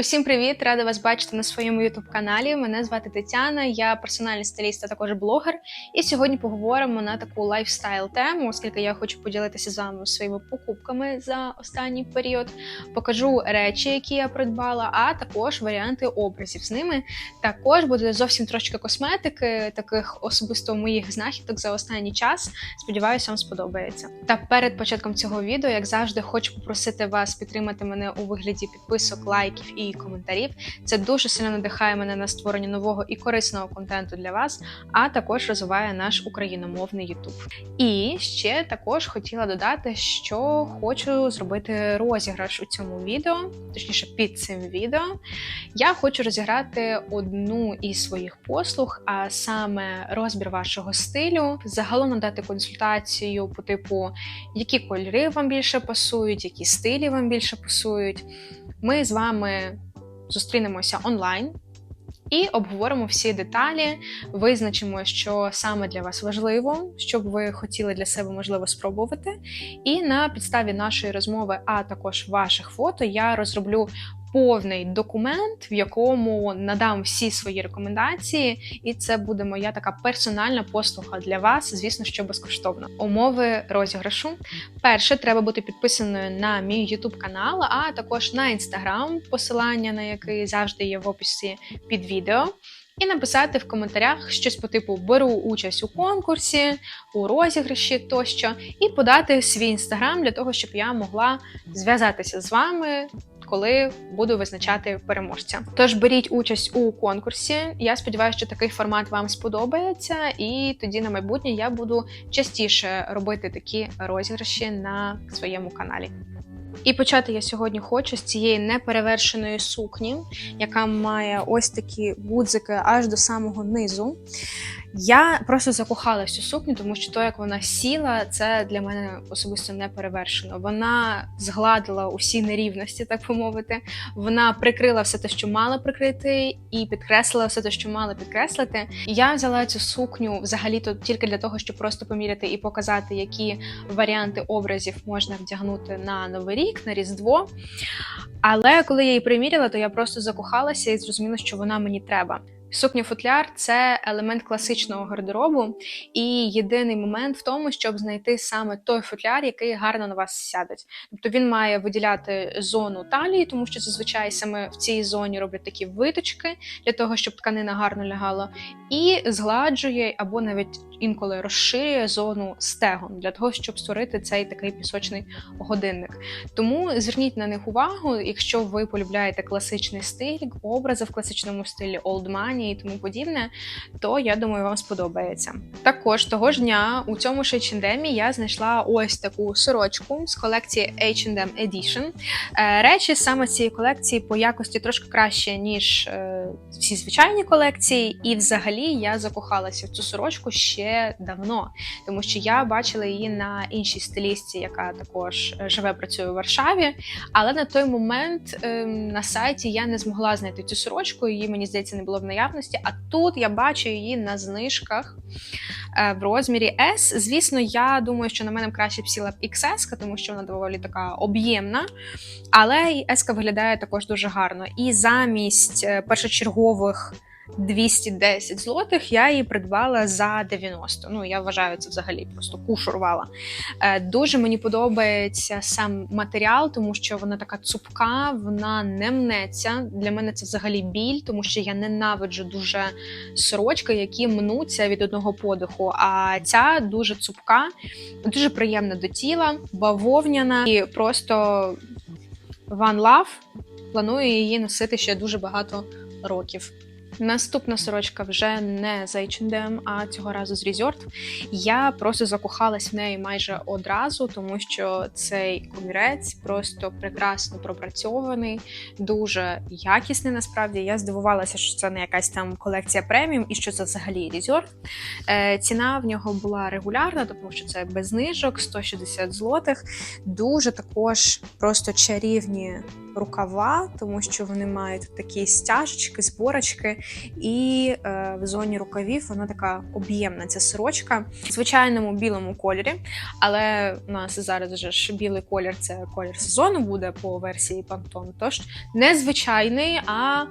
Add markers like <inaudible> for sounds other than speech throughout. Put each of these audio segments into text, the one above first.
Усім привіт! Рада вас бачити на своєму youtube каналі. Мене звати Тетяна, я персональний стиліст, а також блогер. І сьогодні поговоримо на таку лайфстайл тему, оскільки я хочу поділитися з вами своїми покупками за останній період. Покажу речі, які я придбала, а також варіанти образів з ними. Також буде зовсім трошки косметики, таких особисто моїх знахідок за останній час. Сподіваюся, вам сподобається. Та перед початком цього відео, як завжди, хочу попросити вас підтримати мене у вигляді підписок, лайків і коментарів. Це дуже сильно надихає мене на створення нового і корисного контенту для вас, а також розвиває наш україномовний YouTube. І ще також хотіла додати, що хочу зробити розіграш у цьому відео, точніше під цим відео. Я хочу розіграти одну із своїх послуг, а саме розбір вашого стилю, загалом надати консультацію по типу, які кольори вам більше пасують, які стилі вам більше пасують. Ми з вами зустрінемося онлайн і обговоримо всі деталі, визначимо, що саме для вас важливо, що б ви хотіли для себе можливо спробувати. І на підставі нашої розмови, а також ваших фото, я розроблю. Повний документ, в якому надам всі свої рекомендації, і це буде моя така персональна послуга для вас, звісно, що безкоштовно. Умови розіграшу. Перше, треба бути підписаною на мій YouTube канал, а також на Instagram, посилання на який завжди є в описі під відео. І написати в коментарях щось по типу беру участь у конкурсі, у розіграші тощо, і подати свій інстаграм для того, щоб я могла зв'язатися з вами, коли буду визначати переможця. Тож беріть участь у конкурсі. Я сподіваюся, що такий формат вам сподобається, і тоді на майбутнє я буду частіше робити такі розіграші на своєму каналі. І почати я сьогодні хочу з цієї неперевершеної сукні, яка має ось такі гудзики аж до самого низу. Я просто закохалась у сукню, тому що то, як вона сіла, це для мене особисто не перевершено. Вона згладила усі нерівності, так би мовити. Вона прикрила все те, що мала прикрити, і підкреслила все те, що мала підкреслити. Я взяла цю сукню взагалі-то тільки для того, щоб просто поміряти і показати, які варіанти образів можна вдягнути на новий рік, на різдво. Але коли я її приміряла, то я просто закохалася і зрозуміла, що вона мені треба. Сукня футляр це елемент класичного гардеробу, і єдиний момент в тому, щоб знайти саме той футляр, який гарно на вас сядеть. Тобто він має виділяти зону талії, тому що зазвичай саме в цій зоні роблять такі виточки для того, щоб тканина гарно лягала, і згладжує або навіть інколи розширює зону стегон для того, щоб створити цей такий пісочний годинник. Тому зверніть на них увагу, якщо ви полюбляєте класичний стиль, образи в класичному стилі Old Money і тому подібне, то я думаю, вам сподобається. Також того ж дня у цьому ж H&M я знайшла ось таку сорочку з колекції H&M Edition. Е, речі саме цієї колекції по якості трошки краще, ніж е, всі звичайні колекції, і взагалі я закохалася в цю сорочку ще давно, тому що я бачила її на іншій стилісті, яка також е, живе, працює у Варшаві. Але на той момент ем, на сайті я не змогла знайти цю сорочку, її мені здається не було в наявності. А тут я бачу її на знижках е, в розмірі S. Звісно, я думаю, що на мене краще б сіла б XS, тому що вона доволі така об'ємна. Але і S виглядає також дуже гарно. І замість е, першочергових. 210 злотих, я її придбала за 90. Ну, я вважаю, це взагалі просто куш урвала. Е, дуже мені подобається сам матеріал, тому що вона така цупка, вона не мнеться. Для мене це взагалі біль, тому що я ненавиджу дуже сорочки, які мнуться від одного подиху. А ця дуже цупка, дуже приємна до тіла, бавовняна і просто One Love. Планую її носити ще дуже багато років. Наступна сорочка вже не з H&M, а цього разу з Resort. Я просто закохалась в неї майже одразу, тому що цей комірець просто прекрасно пропрацьований, дуже якісний. Насправді я здивувалася, що це не якась там колекція преміум і що це взагалі Resort. Е, ціна в нього була регулярна, тому що це без знижок, 160 злотих. Дуже також просто чарівні рукава, тому що вони мають такі стяжечки, зборочки, і е, в зоні рукавів вона така об'ємна ця сорочка в звичайному білому кольорі. Але у нас зараз вже ж білий колір це колір сезону буде по версії Pantone. Тож не звичайний, а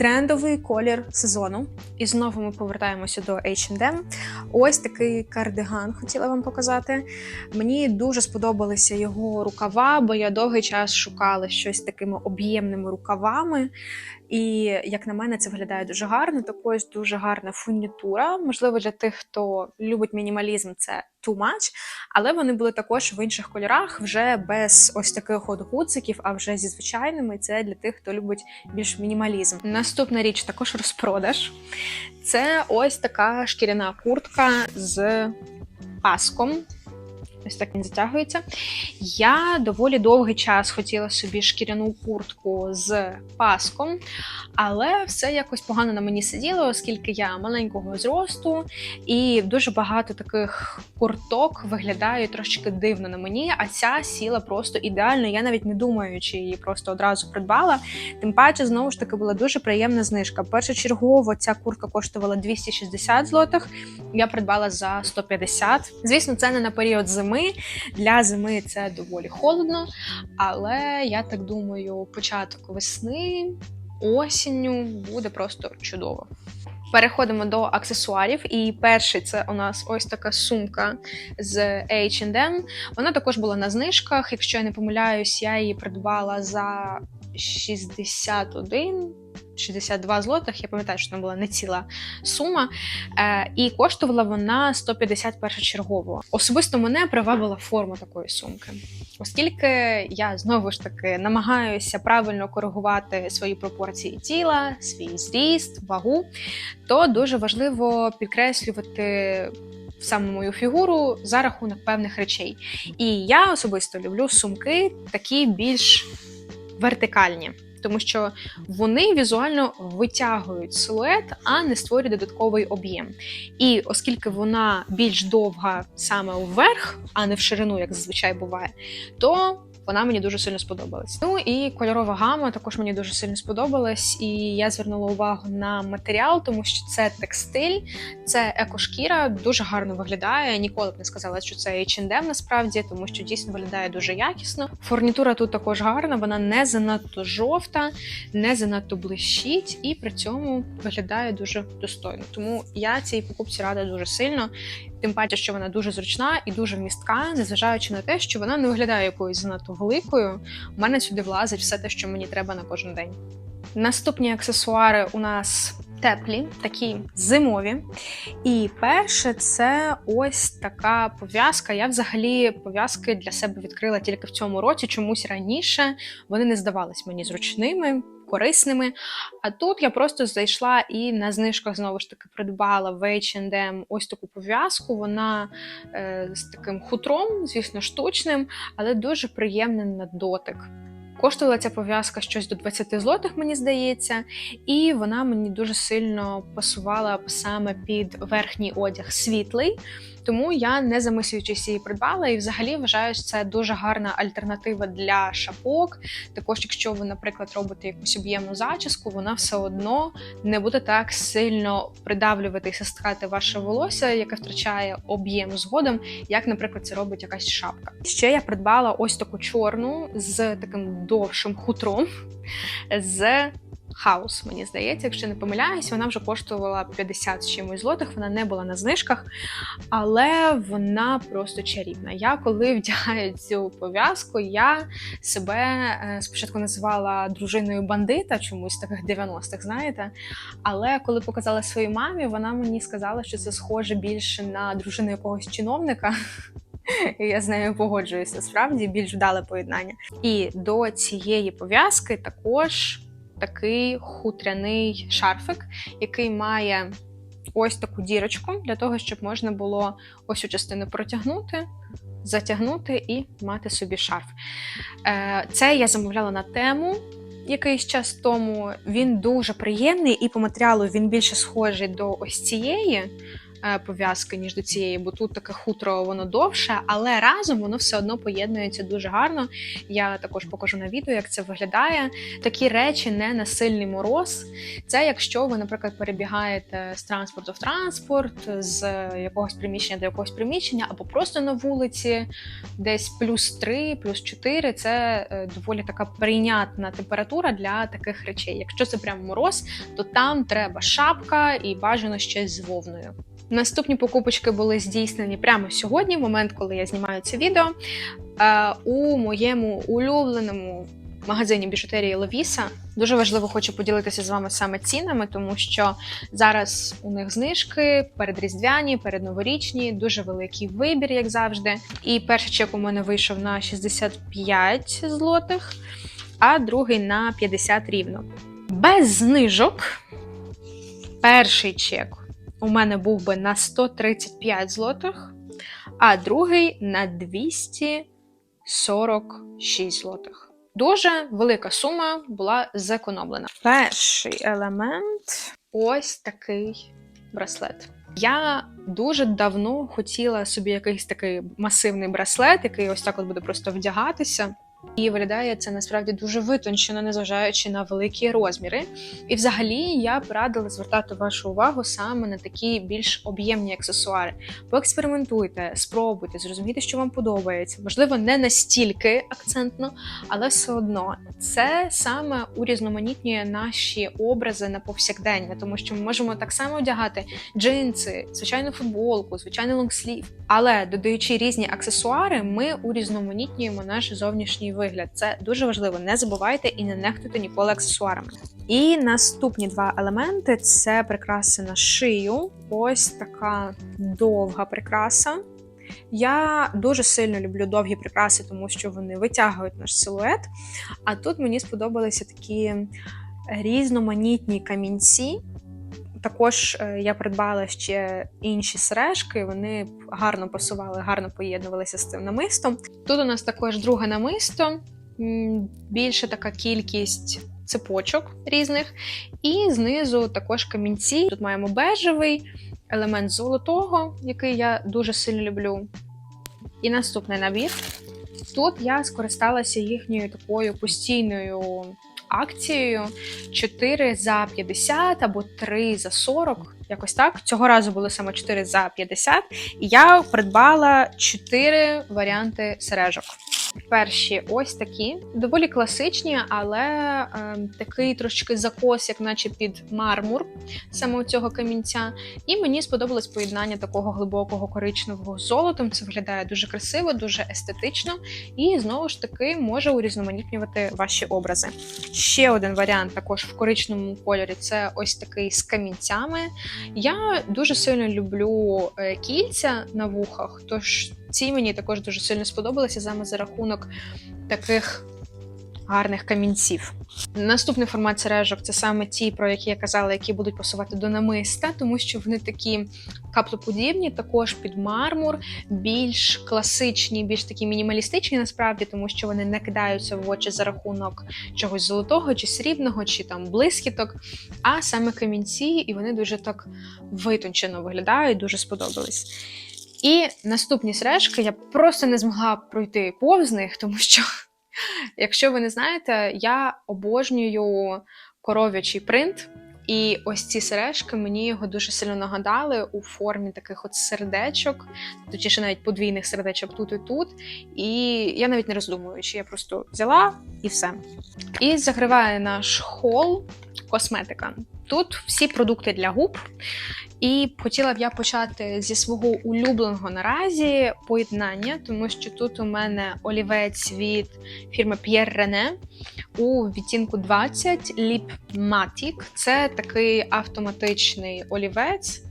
трендовий колір сезону. І знову ми повертаємося до H&M. Ось такий кардиган хотіла вам показати. Мені дуже сподобалися його рукава, бо я довгий час шукала щось з такими об'ємними рукавами. І як на мене, це виглядає дуже гарно. Також дуже гарна фурнітура. Можливо, для тих, хто любить мінімалізм, це too much, але вони були також в інших кольорах, вже без ось таких от гудзиків, а вже зі звичайними. Це для тих, хто любить більш мінімалізм. Наступна річ також розпродаж. Це ось така шкіряна куртка з паском. Ось так він затягується. Я доволі довгий час хотіла собі шкіряну куртку з паском, але все якось погано на мені сиділо, оскільки я маленького зросту, і дуже багато таких курток виглядає трошки дивно на мені, а ця сіла просто ідеально. Я навіть не думаючи її просто одразу придбала. Тим паче, знову ж таки, була дуже приємна знижка. Першочергово ця куртка коштувала 260 злотих, я придбала за 150. Звісно, це не на період зими. Для зими це доволі холодно, але я так думаю, початок весни, осінню буде просто чудово. Переходимо до аксесуарів, і перший це у нас ось така сумка з H&M. Вона також була на знижках. Якщо я не помиляюсь, я її придбала за 61 62 злотих, я пам'ятаю, що це була не ціла сума, е, і коштувала вона 150 першочергово. Особисто мене привабила форма такої сумки, оскільки я знову ж таки намагаюся правильно коригувати свої пропорції тіла, свій зріст, вагу, то дуже важливо підкреслювати. Саме мою фігуру за рахунок певних речей. І я особисто люблю сумки такі більш вертикальні тому що вони візуально витягують силует, а не створюють додатковий об'єм. І оскільки вона більш довга саме вверх, а не в ширину, як зазвичай буває, то вона мені дуже сильно сподобалась. Ну і кольорова гама також мені дуже сильно сподобалась, і я звернула увагу на матеріал, тому що це текстиль, це екошкіра, дуже гарно виглядає. Ніколи б не сказала, що це H&M насправді, тому що дійсно виглядає дуже якісно. Фурнітура тут також гарна, вона не занадто жовта, не занадто блищить, і при цьому виглядає дуже достойно. Тому я цій покупці рада дуже сильно. Тим паче, що вона дуже зручна і дуже містка, незважаючи на те, що вона не виглядає якоюсь занадто великою. У мене сюди влазить все те, що мені треба на кожен день. Наступні аксесуари у нас теплі, такі зимові. І перше, це ось така пов'язка. Я взагалі пов'язки для себе відкрила тільки в цьому році, чомусь раніше вони не здавались мені зручними корисними. А тут я просто зайшла і на знижках знову ж таки придбала в H&M ось таку пов'язку. Вона е, з таким хутром, звісно, штучним, але дуже приємний на дотик. Коштувала ця пов'язка щось до 20 злотих, мені здається, і вона мені дуже сильно пасувала саме під верхній одяг світлий. Тому я не замислюючись її придбала і взагалі вважаю, що це дуже гарна альтернатива для шапок. Також, якщо ви, наприклад, робите якусь об'ємну зачіску, вона все одно не буде так сильно придавлювати і ваше волосся, яке втрачає об'єм згодом, як, наприклад, це робить якась шапка. Ще я придбала ось таку чорну з таким довшим хутром. з хаус, мені здається, якщо не помиляюсь, вона вже коштувала 50 з чимось злотих, вона не була на знижках, але вона просто чарівна. Я коли <laughs> вдягаю цю пов'язку, я себе е, спочатку називала дружиною бандита, чомусь таких 90-х, знаєте. Але коли показала своїй мамі, вона мені сказала, що це схоже більше на дружину якогось чиновника. <laughs> Я з нею погоджуюся, справді більш вдале поєднання. І до цієї пов'язки також такий хутряний шарфик, який має ось таку дірочку, для того, щоб можна було ось цю частину протягнути, затягнути і мати собі шарф. Е, це я замовляла на тему. Якийсь час тому він дуже приємний, і по матеріалу він більше схожий до ось цієї пов'язки, ніж до цієї, бо тут таке хутро, воно довше, але разом воно все одно поєднується дуже гарно. Я також покажу на відео, як це виглядає. Такі речі не на сильний мороз. Це якщо ви, наприклад, перебігаєте з транспорту в транспорт, з якогось приміщення до якогось приміщення, або просто на вулиці, десь плюс 3, плюс 4 це е, доволі така прийнятна температура для таких речей. Якщо це прям мороз, то там треба шапка і бажано щось з вовною. Наступні покупочки були здійснені прямо сьогодні, в момент, коли я знімаю це відео. Е, у моєму улюбленому магазині біжутерії Ловіса. Дуже важливо хочу поділитися з вами саме цінами, тому що зараз у них знижки передріздвяні, передноворічні, дуже великий вибір, як завжди. І перший чек у мене вийшов на 65 злотих, а другий на 50 рівно. Без знижок. Перший чек у мене був би на 135 злотих, а другий на 246 злотих. Дуже велика сума була зекономлена. Перший елемент ось такий браслет. Я дуже давно хотіла собі якийсь такий масивний браслет, який ось так от буде просто вдягатися. І виглядає це насправді дуже витончено, незважаючи на великі розміри. І, взагалі, я б радила звертати вашу увагу саме на такі більш об'ємні аксесуари. Поекспериментуйте, спробуйте, зрозумійте, що вам подобається. Можливо, не настільки акцентно, але все одно це саме урізноманітнює наші образи на повсякдення, тому що ми можемо так само одягати джинси, звичайну футболку, звичайний лонгслів. Але додаючи різні аксесуари, ми урізноманітнюємо наш зовнішній вигляд. Це дуже важливо. Не забувайте і не нехтуйте ніколи аксесуарами. І наступні два елементи це прикраси на шию. Ось така довга прикраса. Я дуже сильно люблю довгі прикраси, тому що вони витягують наш силует. А тут мені сподобалися такі різноманітні камінці. Також е, я придбала ще інші сережки, вони гарно пасували, гарно поєднувалися з цим намистом. Тут у нас також друге намисто, більше така кількість цепочок різних, і знизу також камінці. Тут маємо бежевий елемент золотого, який я дуже сильно люблю. І наступний набір. Тут я скористалася їхньою такою постійною акцією 4 за 50 або 3 за 40. Якось так. Цього разу було саме 4 за 50. І я придбала 4 варіанти сережок. Перші ось такі, доволі класичні, але е, такий трошки закос, як наче під мармур саме цього камінця. І мені сподобалось поєднання такого глибокого коричневого золотом. Це виглядає дуже красиво, дуже естетично, і знову ж таки може урізноманітнювати ваші образи. Ще один варіант, також в коричневому кольорі це ось такий з камінцями. Я дуже сильно люблю е, кільця на вухах, тож ці мені також дуже сильно сподобалися саме за рахунок таких гарних камінців. Наступний формат сережок це саме ті, про які я казала, які будуть пасувати до намиста, тому що вони такі каплоподібні, також під мармур, більш класичні, більш такі мінімалістичні, насправді, тому що вони не кидаються в очі за рахунок чогось золотого чи срібного, чи там блискіток, а саме камінці, і вони дуже так витончено виглядають, дуже сподобались. І наступні сережки я просто не змогла пройти повз них, тому що, якщо ви не знаєте, я обожнюю коров'ячий принт. І ось ці сережки мені його дуже сильно нагадали у формі таких от сердечок, точніше навіть подвійних сердечок тут і тут. І я навіть не роздумуючи, я просто взяла і все. І закриває наш хол косметика. Тут всі продукти для губ. І хотіла б я почати зі свого улюбленого наразі поєднання, тому що тут у мене олівець від фірми René у відтінку 20 Lip Matic. Це такий автоматичний олівець.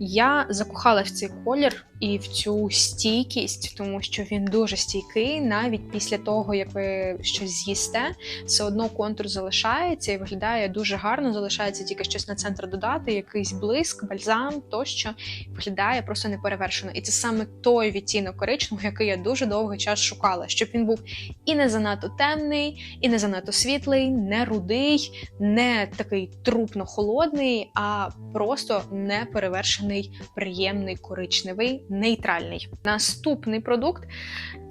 Я закохала в цей колір і в цю стійкість, тому що він дуже стійкий, навіть після того, як ви щось з'їсте, все одно контур залишається і виглядає дуже гарно. Залишається тільки щось на центр додати, якийсь блиск, бальзам тощо виглядає просто неперевершено. І це саме той відтінок коричневого, який я дуже довгий час шукала, щоб він був і не занадто темний, і не занадто світлий, не рудий, не такий трупно холодний, а просто неперевершений, приємний коричневий, нейтральний. Наступний продукт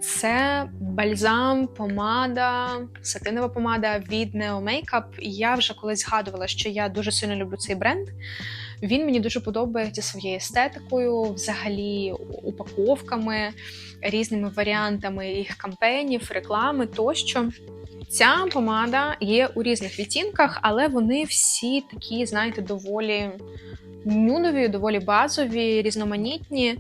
це бальзам, помада, сатинова помада від Neo Makeup. Я вже колись згадувала, що я дуже сильно люблю цей бренд. Він мені дуже подобається своєю естетикою, взагалі упаковками, різними варіантами їх кампенів, реклами тощо. Ця помада є у різних відтінках, але вони всі такі, знаєте, доволі нюдові, доволі базові, різноманітні.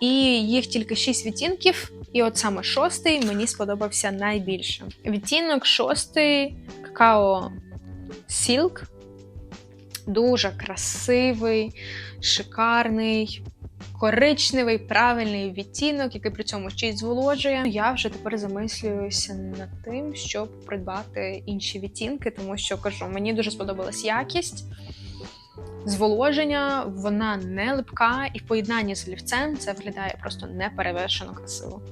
І їх тільки 6 відтінків, і от саме шостий мені сподобався найбільше. Відтінок шостий какао Silk. Дуже красивий, шикарний, коричневий, правильний відтінок, який при цьому ще й зволожує. Я вже тепер замислююся над тим, щоб придбати інші відтінки, тому що кажу, мені дуже сподобалась якість. Зволоження, вона не липка, і в поєднанні з олівцем це виглядає просто неперевершено красиво.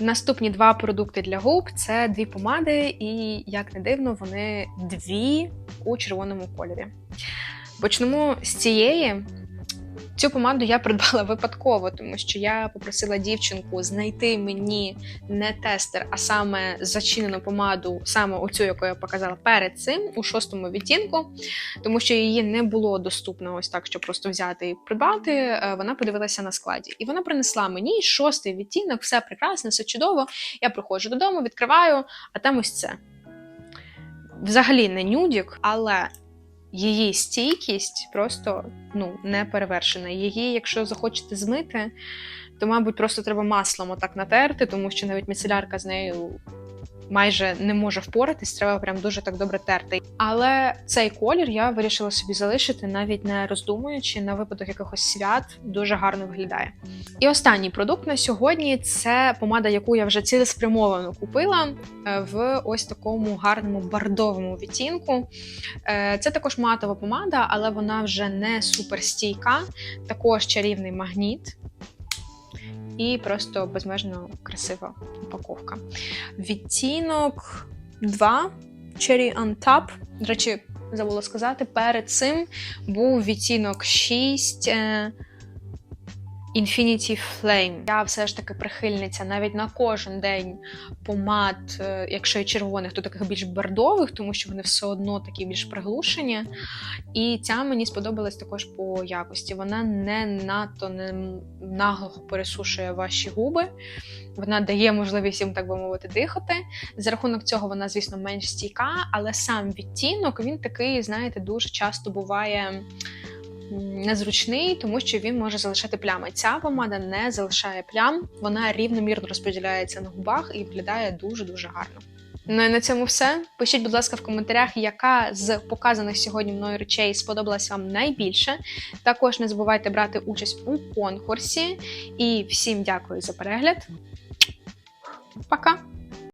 Наступні два продукти для губ це дві помади, і, як не дивно, вони дві у червоному кольорі. Почнемо з цієї. Цю помаду я придбала випадково, тому що я попросила дівчинку знайти мені не тестер, а саме зачинену помаду, саме оцю, яку я показала перед цим, у шостому відтінку, тому що її не було доступно ось так, щоб просто взяти і придбати. Е, Вона подивилася на складі. І вона принесла мені шостий відтінок, все прекрасно, все чудово. Я приходжу додому, відкриваю, а там ось це. Взагалі не нюдік, але її стійкість просто ну, не перевершена. Її, якщо захочете змити, то, мабуть, просто треба маслом отак натерти, тому що навіть міцелярка з нею майже не може впоратись, треба прям дуже так добре терти. Але цей колір я вирішила собі залишити, навіть не роздумуючи на випадок якихось свят, дуже гарно виглядає. І останній продукт на сьогодні це помада, яку я вже цілеспрямовано купила е, в ось такому гарному бордовому відтінку. Е, Це також матова помада, але вона вже не суперстійка, також чарівний магніт. І просто безмежно красива упаковка. Відтінок 2 Cherry on Top. До речі, забула сказати, перед цим був відтінок 6 е, Infinity Flame. Я все ж таки прихильниця навіть на кожен день помад, е, якщо і червоних, то таких більш бордових, тому що вони все одно такі більш приглушені. І ця мені сподобалась також по якості. Вона не надто не нагло пересушує ваші губи. Вона дає можливість їм, так би мовити, дихати. За рахунок цього вона, звісно, менш стійка, але сам відтінок він такий, знаєте, дуже часто буває незручний, тому що він може залишати плями. Ця помада не залишає плям, вона рівномірно розподіляється на губах і виглядає дуже-дуже гарно. Ну і на цьому все. Пишіть, будь ласка, в коментарях, яка з показаних сьогодні мною речей сподобалась вам найбільше. Також не забувайте брати участь у конкурсі. І всім дякую за перегляд. Пока!